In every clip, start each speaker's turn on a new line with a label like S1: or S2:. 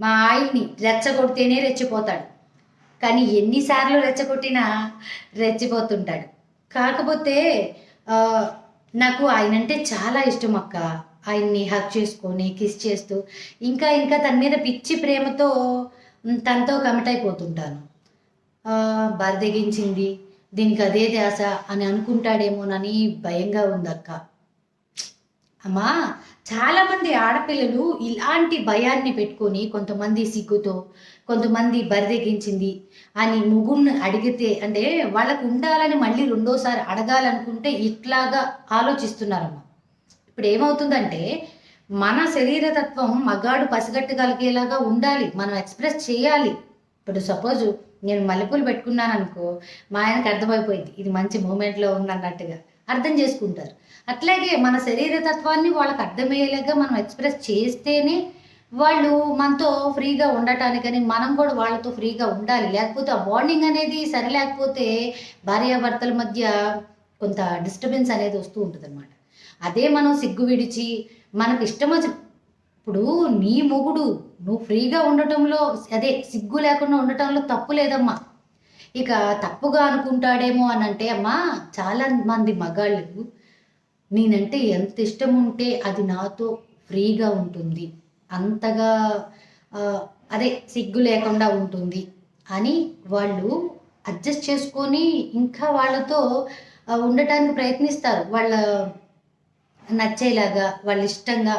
S1: మా ఆయన్ని రెచ్చగొడితేనే రెచ్చిపోతాడు. కానీ ఎన్నిసార్లు రెచ్చగొట్టినా రెచ్చిపోతుంటాడు. కాకపోతే నాకు ఆయన అంటే చాలా ఇష్టం అక్క. ఆయన్ని హక్ చేసుకొని కిస్ చేస్తూ ఇంకా ఇంకా తన మీద పిచ్చి ప్రేమతో తనతో కమిట్ అయిపోతుంటాను బరదగించింది దీనికి అదే ధ్యాస అని అనుకుంటాడేమోనని భయంగా ఉందక్క. అమ్మా చాలామంది ఆడపిల్లలు ఇలాంటి భయాన్ని పెట్టుకొని కొంతమంది సిగ్గుతో కొంతమంది బరిదెగించింది అని ముగ్గురిని అడిగితే అంటే వాళ్ళకు ఉండాలని మళ్ళీ రెండోసారి అడగాలనుకుంటే ఇట్లాగా ఆలోచిస్తున్నారమ్మా. ఇప్పుడు ఏమవుతుందంటే మన శరీరతత్వం మగాడు పసిగట్టగలిగేలాగా ఉండాలి మనం ఎక్స్ప్రెస్ చేయాలి. ఇప్పుడు సపోజ్ నేను మల్లెపూలు పెట్టుకున్నాను అనుకో మా ఆయనకు అర్థమైపోయింది ఇది మంచి మూమెంట్లో ఉందన్నట్టుగా. అర్థం చేసుకుంటారు. అట్లాగే మన శరీర తత్వాన్ని వాళ్ళకి అర్థమయ్యేలాగా మనం ఎక్స్ప్రెస్ చేస్తేనే వాళ్ళు మనతో ఫ్రీగా ఉండటానికని మనం కూడా వాళ్ళతో ఫ్రీగా ఉండాలి. లేకపోతే ఆ బాండింగ్ అనేది సరి లేకపోతే భార్యాభర్తల మధ్య కొంత డిస్టర్బెన్స్ అనేది వస్తూ ఉంటుంది అదే మనం సిగ్గు విడిచి మనకు ఇష్టం ఇప్పుడు నీ మొగుడు నువ్వు ఫ్రీగా ఉండటంలో అదే సిగ్గు లేకుండా ఉండటంలో తప్పు లేదమ్మా. ఇక తప్పుగా అనుకుంటాడేమో అని అంటే అమ్మా చాలా మంది మగాళ్ళు నేనంటే ఎంత ఇష్టం ఉంటే అది నాతో ఫ్రీగా ఉంటుంది. అంతగా అదే సిగ్గు లేకుండా ఉంటుంది అని వాళ్ళు అడ్జస్ట్ చేసుకొని ఇంకా వాళ్ళతో ఉండటానికి ప్రయత్నిస్తారు. వాళ్ళ నచ్చేలాగా వాళ్ళ ఇష్టంగా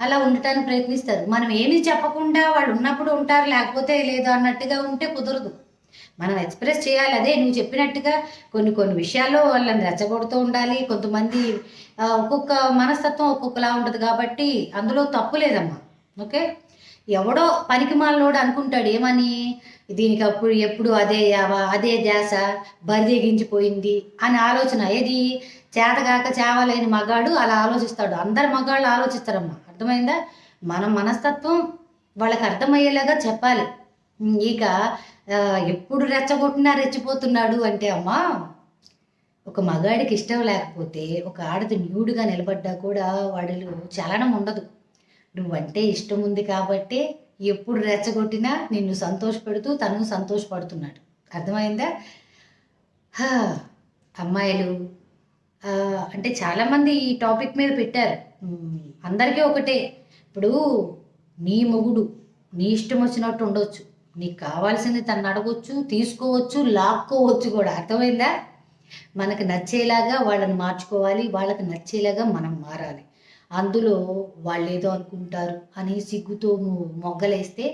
S1: అలా ఉండటానికి ప్రయత్నిస్తారు. మనం ఏమీ చెప్పకుండా వాళ్ళు ఉన్నప్పుడు ఉంటారు లేకపోతే లేదు అన్నట్టుగా ఉంటే కుదరదు. మనం ఎక్స్ప్రెస్ చేయాలి. అదే నువ్వు చెప్పినట్టుగా కొన్ని కొన్ని విషయాల్లో వాళ్ళని రెచ్చగొడుతూ ఉండాలి. కొంతమంది ఒక్కొక్క మనస్తత్వం ఒక్కొక్కలా ఉంటుంది కాబట్టి అందులో తప్పు లేదమ్మా. ఓకే? ఎవడో పనికి మాలోడు అనుకుంటాడు ఏమని? దీనికి అప్పుడు ఎప్పుడు అదే యావా అదే ధ్యాస బరిదెగించిపోయింది అని ఆలోచన. ఏది? చేతగాక చేవలేని మగాడు అలా ఆలోచిస్తాడు. అందరు మగాళ్ళు ఆలోచిస్తారమ్మా. అర్థమైందా? మన మనస్తత్వం వాళ్ళకి అర్థమయ్యేలాగా చెప్పాలి. ఇక ఎప్పుడు రెచ్చగొట్టినా రెచ్చిపోతున్నాడు అంటే అమ్మా ఒక మగాడికి ఇష్టం లేకపోతే ఒక ఆడది న్యూడ్గా నిలబడ్డా కూడా వాడిలో చలనం ఉండదు. నువ్వంటే ఇష్టం ఉంది కాబట్టి ఎప్పుడు రెచ్చగొట్టినా నిన్ను సంతోషపెడుతూ తను సంతోషపడుతున్నాడు. అర్థమైందా? అమ్మాయిలు అంటే చాలామంది ఈ టాపిక్ మీద పెట్టారు. అందరికీ ఒకటే. ఇప్పుడు నీ మొగుడు నీ ఇష్టం వచ్చినట్టు ఉండొచ్చు. నీకు కావాల్సింది తను అడగొచ్చు తీసుకోవచ్చు లాక్కోవచ్చు కూడా. అర్థమైందా? మనకు నచ్చేలాగా వాళ్ళని మార్చుకోవాలి వాళ్ళకి నచ్చేలాగా మనం మారాలి. అందులో వాళ్ళు ఏదో అనుకుంటారు అని సిగ్గుతో నువ్వు మొగ్గలేస్తే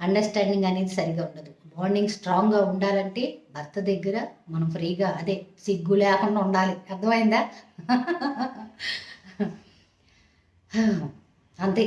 S1: అండర్స్టాండింగ్ అనేది సరిగా ఉండదు. బాండింగ్ స్ట్రాంగ్గా ఉండాలంటే భర్త దగ్గర మనం ఫ్రీగా అదే సిగ్గు లేకుండా ఉండాలి. అర్థమైందా? అంతే.